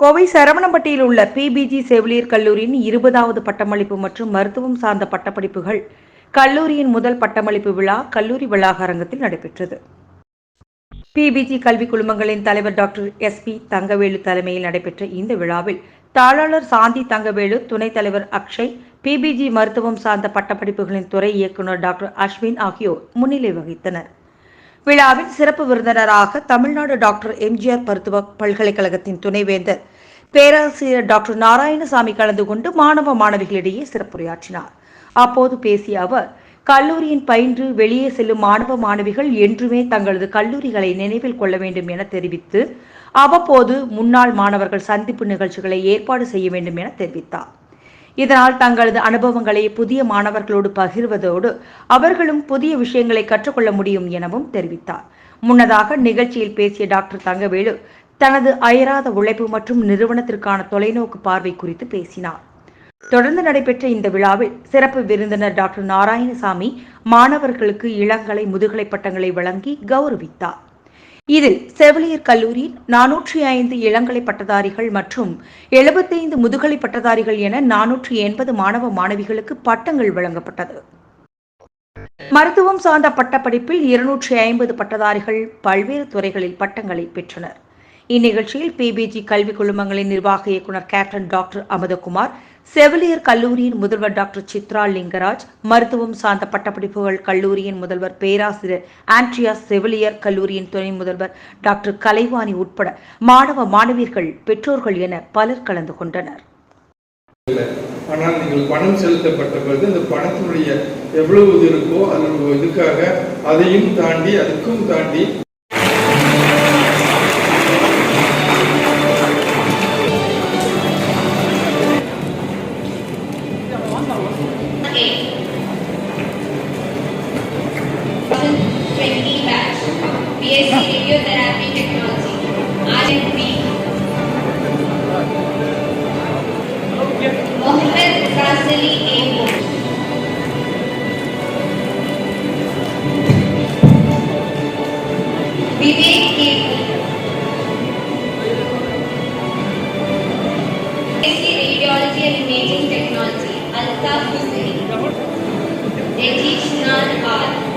கோவை சரவணம்பட்டியில் உள்ள பிபிஜி செவிலியர் கல்லூரியின் இருபதாவது பட்டமளிப்பு மற்றும் மருத்துவம் சார்ந்த பட்டப்படிப்புகள். கல்லூரியின் முதல் பட்டமளிப்பு விழா கல்லூரி வளாகரங்கத்தில் நடைபெற்றது. பிபிஜி கல்வி குழுமங்களின் தலைவர் டாக்டர் எஸ் பி தங்கவேலு தலைமையில் நடைபெற்ற இந்த விழாவில் தாளாளர் சாந்தி தங்கவேலு துணைத் தலைவர் அக்ஷய் பிபிஜி மருத்துவம் சார்ந்த பட்டப்படிப்புகளின் துறை இயக்குநர் டாக்டர் அஸ்வின் ஆகியோர் முன்னிலை வகித்தனர். விழாவில் சிறப்பு விருந்தினராக தமிழ்நாடு டாக்டர் எம்ஜிஆர் மருத்துவ பல்கலைக்கழகத்தின் துணைவேந்தர் பேராசிரியர் டாக்டர் நாராயணசாமி கலந்து கொண்டு மாணவ மாணவிகளிடையே சிறப்புரையாற்றினார். அப்போது பேசிய அவர் கல்லூரியின் பயின்று வெளியே செல்லும் மாணவ மாணவிகள் என்றுமே தங்களது கல்லூரிகளை நினைவில் கொள்ள வேண்டும் என தெரிவித்து அவ்வப்போது முன்னாள் மாணவர்கள் சந்திப்பு நிகழ்ச்சிகளை ஏற்பாடு செய்ய வேண்டும் என தெரிவித்தார். இதனால் தங்களது அனுபவங்களை புதிய மாணவர்களோடு பகிர்வதோடு அவர்களும் புதிய விஷயங்களை கற்றுக்கொள்ள முடியும் எனவும் தெரிவித்தார். முன்னதாக நிகழ்ச்சியில் பேசிய டாக்டர் தங்கவேலு தனது அயராத உழைப்பு மற்றும் நிறுவனத்திற்கான தொலைநோக்கு பார்வை குறித்து பேசினார். தொடர்ந்து நடைபெற்ற இந்த விழாவில் சிறப்பு விருந்தினர் டாக்டர் நாராயணசாமி மாணவர்களுக்கு இளங்கலை முதுகலை பட்டங்களை வழங்கி கௌரவித்தார். இதில் செவிலியர் கல்லூரி நானூற்றி ஐந்து இளங்கலை பட்டதாரிகள் மற்றும் எழுபத்தைந்து முதுகலை பட்டதாரிகள் என நானூற்றி எண்பது மாணவ மாணவிகளுக்கு பட்டங்கள் வழங்கப்பட்டது. மருத்துவம் சார்ந்த பட்டப்படிப்பில் இருநூற்றி ஐம்பது பட்டதாரிகள் பல்வேறு துறைகளில் பட்டங்களை பெற்றனர். இந்நிகழ்ச்சியில் பிபிஜி கல்வி குழுமங்களின் நிர்வாக இயக்குநர் கேப்டன் டாக்டர் அமுதகுமார் செவிலியர் கல்லூரியின் முதல்வர் டாக்டர் சித்ரா லிங்கராஜ் மருத்துவம் சார்ந்த பட்டப்படிப்புகள் கல்லூரியின் முதல்வர் பேராசிரியர் ஆண்ட்ரியா செவிலியர் கல்லூரியின் துணை முதல்வர் டாக்டர் கலைவாணி உட்பட மாணவ மாணவியர்கள் பெற்றோர்கள் என பலர் கலந்து கொண்டனர். ஆனால் நீங்கள் பணம் செலுத்தப்பட்ட பிறகு இந்த பணத்தினுடைய எவ்வளவு இருக்கோ அதனுடைய இதுக்காக அதையும் தாண்டி அதுக்கும் தாண்டி 20 batch BSc radiotherapy technology R and P Mohammed Fasli A Vivek K BSc radiology and imaging technology Altaf Hussain Rajeesh Nath Pal